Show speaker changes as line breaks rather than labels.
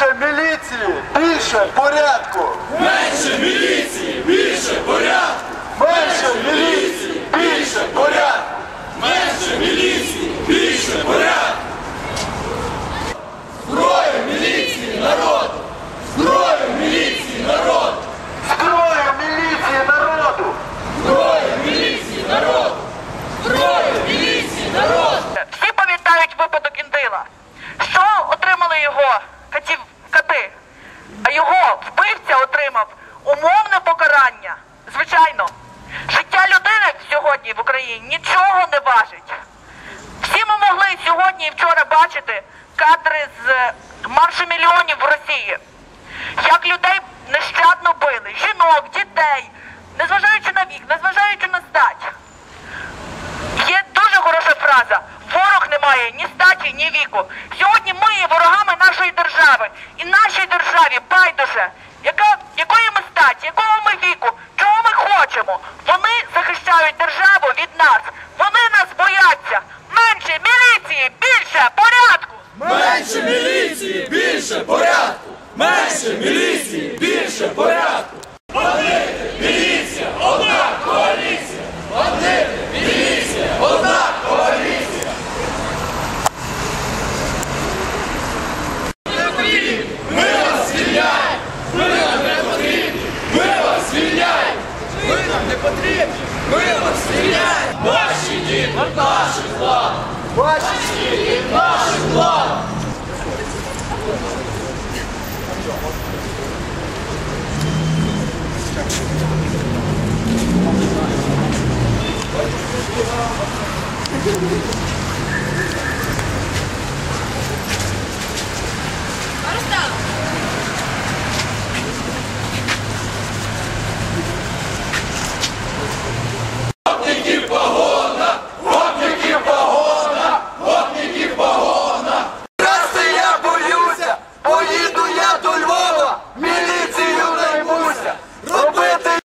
Менше міліції, більше порядку.
Менше міліції, більше порядку!
Менше міліції, більше порядку.
Менше міліції, більше порядку! Зброя міліції народу! Зброя міліції народу!
Зброя міліції народу.
Зброя міліції народу! Зброя міліції народу!
Всі пам'ятають випадок Індила. Що отримали його катів, кати? Його вбивця отримав умовне покарання. Звичайно, життя людини сьогодні в Україні нічого не важить. Всі ми могли сьогодні і вчора бачити кадри з маршу мільйонів в Росії. Як людей нещадно били, жінок, дітей, незважаючи на вік, незважаючи на стать. Є дуже хороша фраза. Ворог не має ні статі, ні віку. Сьогодні ми є ворогами нашої держави. І нашій державі байдуже, яка, якої ми статі, якого ми віку, чого ми хочемо. Вони захищають державу від нас. Вони нас бояться. Менше міліції, більше порядку.
Менше міліції, більше порядку! Менше міліції, не потрібні. Ми вас стріляємо! Ваші діти наших влад! Ваші діти Наші влад!
Thank
you. الوطن